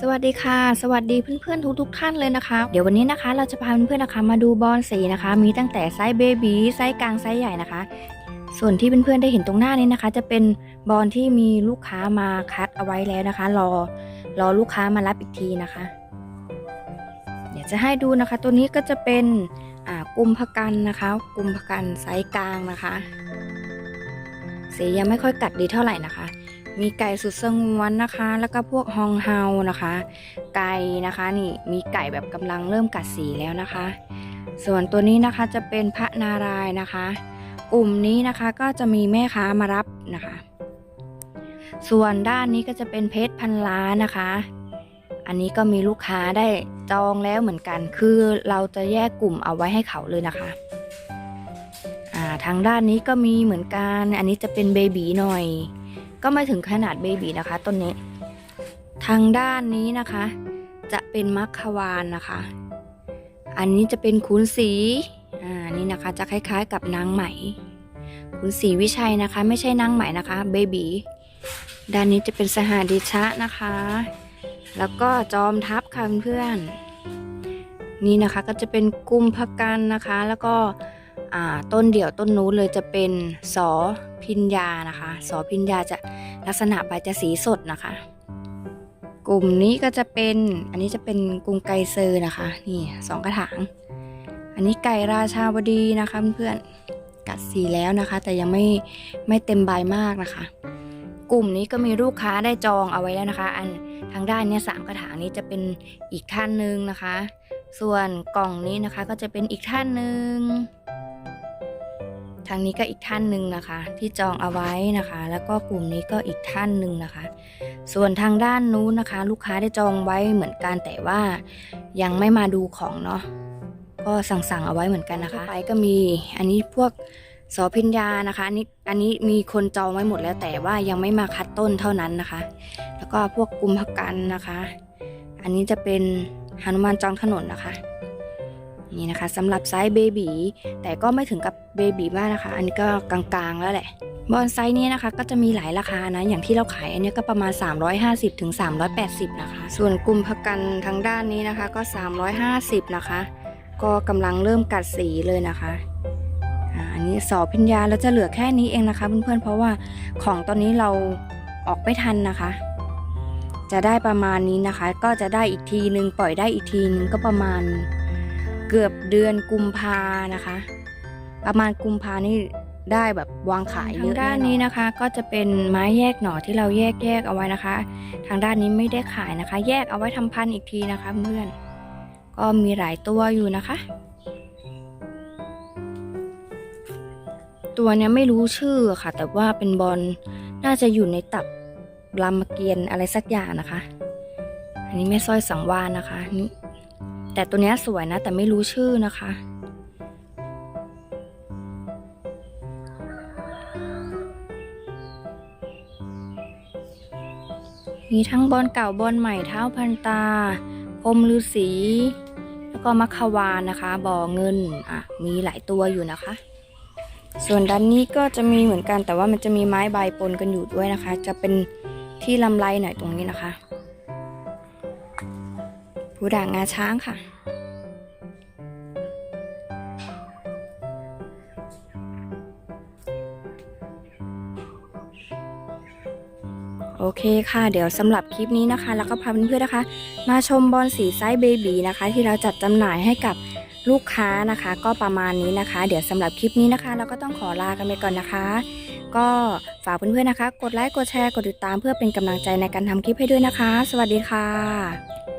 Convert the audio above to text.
สวัสดีค่ะ สวัสดีเพื่อนๆทุกๆท่านเลยนะคะ เดี๋ยววันนี้นะคะ เราจะพาเพื่อนๆนะคะ มาดูบอลสีนะคะ มีตั้งแต่ไซส์เบบีไซส์กลางไซส์ใหญ่นะคะ ส่วนที่เพื่อนๆได้เห็นตรงหน้านี้นะคะ จะเป็นบอลที่มีลูกค้ามาคัดเอาไว้แล้วนะคะ รอรอลูกค้ามารับอีกทีนะคะ เดี๋ยวจะให้ดูนะคะ ตัวนี้ก็จะเป็นอ่ากุมภกันนะคะกุมภกันไซส์กลางนะคะ สียังไม่ค่อยกัดดีเท่าไหร่นะคะ มีไก่สุดสงวนนะคะ แล้วก็พวกฮองเฮานะคะ ไก่นะคะนี่มีไก่แบบกำลังเริ่มกัดสีแล้วนะคะ ส่วนตัวนี้นะคะจะเป็นพระนารายนะคะ กลุ่มนี้นะคะก็จะมีแม่ค้ามารับนะคะ ส่วนด้านนี้ก็จะเป็นเพชรพันล้านนะคะ อันนี้ก็มีลูกค้าได้จองแล้วเหมือนกัน คือเราจะแยกกลุ่มเอาไว้ให้เขาเลยนะคะทางด้านนี้ก็มีเหมือนกัน อันนี้จะเป็นเบบีหน่อย ก็ไม่ถึงขนาดเบบีนะคะต้นนี้ ทางด้านนี้นะคะ จะเป็นมัคควานนะคะ อันนี้จะเป็นขุนศรีอ่านี่นะคะจะคล้ายๆกับนางไหมขุนศรีวิชัยนะคะ ไม่ใช่นางไหมนะคะเบบีด้านนี้จะเป็นสหดิชะนะคะ แล้วก็จอมทัพค่ะเพื่อนนี่นะคะก็จะเป็นกุมภกันนะคะ แล้วก็ ต้นเดี่ยวต้นนู้นเลยจะเป็นสอพิญญานะคะสอพิญญาจะลักษณะใบจะสีสดนะคะ กลุ่มนี้ก็จะเป็นอันนี้จะเป็นกรุงไกเซอร์นะคะนี่สองกระถาง อันนี้ไก่ราชาวดีนะคะเพื่อนกัดสีแล้วนะคะ แต่ยังไม่ไม่เต็มใบมากนะคะ กลุ่มนี้ก็มีลูกค้าได้จองเอาไว้แล้วนะคะ อันทางด้านเนี้ยสามกระถางนี้จะเป็นอีกท่านหนึ่งนะคะ ส่วนกล่องนี้นะคะก็จะเป็นอีกท่านหนึ่ง ทางนี้ก็อีกท่านหนึ่งนะคะ ที่จองเอาไว้นะคะ แล้วก็กลุ่มนี้ก็อีกท่านหนึ่งนะคะ ส่วนทางด้านนู้นนะคะ ลูกค้าได้จองไว้เหมือนกันแต่ว่ายังไม่มาดูของเนาะก็สั่งสั่งๆเอาไว้เหมือนกันนะคะไปก็มีอันนี้พวกสอพิญญานะคะอันนี้อันนี้มีคนจองไว้หมดแล้วแต่ว่ายังไม่มาคัดต้นเท่านั้นนะคะ แล้วก็พวกกุมภกันนะคะ อันนี้จะเป็นหนุมานจองถนนนะคะ นี่นะคะสำหรับไซส์เบบีแต่ก็ไม่ถึงกับเบบีมากนะคะ อันนี้ก็กลางๆแล้วแหละบอนไซส์นี้นะคะก็จะมีหลายราคานะ อย่างที่เราขายอันนี้ก็ประมาณ 350ถึง380 นะคะ ส่วนกลุ่มพักกันทางด้านนี้นะคะก็ 350 นะคะ ก็กำลังเริ่มกัดสีเลยนะคะอันนี้สอพิญญาแล้วจะเหลือแค่นี้เองนะคะเพื่อนๆเพราะว่าของตอนนี้เราออกไม่ทันนะคะ จะได้ประมาณนี้นะคะ ก็จะได้อีกทีนึงปล่อยได้อีกทีนึงก็ประมาณ เกือบเดือนกุมภานะคะ ประมาณกุมภานี่ได้แบบวางขายเยอะทางด้านนี้นะคะ ก็จะเป็นไม้แยกหน่อที่เราแยกแยกเอาไว้นะคะ ทางด้านนี้ไม่ได้ขายนะคะ แยกเอาไว้ทำพันธุ์อีกทีนะคะเพื่อนก็มีหลายตัวอยู่นะคะ ตัวเนี้ยไม่รู้ชื่อค่ะ แต่ว่าเป็นบอลน่าจะอยู่ในตับรามเกียรติอะไรสักอย่างนะคะ อันนี้แม่สร้อยสังวานนะคะนี่ แต่ตัวนี้สวยนะ แต่ไม่รู้ชื่อนะคะ มีทั้งบอลเก่าบอลใหม่เท้าพันตา พรมฤาษีแล้วก็มัคควานนะคะบ่อเงินอะมีหลายตัวอยู่นะคะ ส่วนด้านนี้ก็จะมีเหมือนกันแต่ว่ามันจะมีไม้ใบปนกันอยู่ด้วยนะคะ จะเป็นที่ลำไรหน่อยตรงนี้นะคะ ผู้ด่างงาช้างค่ะ โอเคค่ะ เดี๋ยวสำหรับคลิปนี้นะคะ แล้วก็พาเพื่อนๆนะคะ มาชมบอลสีไซส์เบบีนะคะ ที่เราจัดจำหน่ายให้กับลูกค้านะคะ ก็ประมาณนี้นะคะ เดี๋ยวสำหรับคลิปนี้นะคะ เราก็ต้องขอลากันไปก่อนนะคะ ก็ฝากเพื่อนๆนะคะ กดไลค์กดแชร์กดติดตามเพื่อเป็นกำลังใจในการทำคลิปให้ด้วยนะคะ สวัสดีค่ะ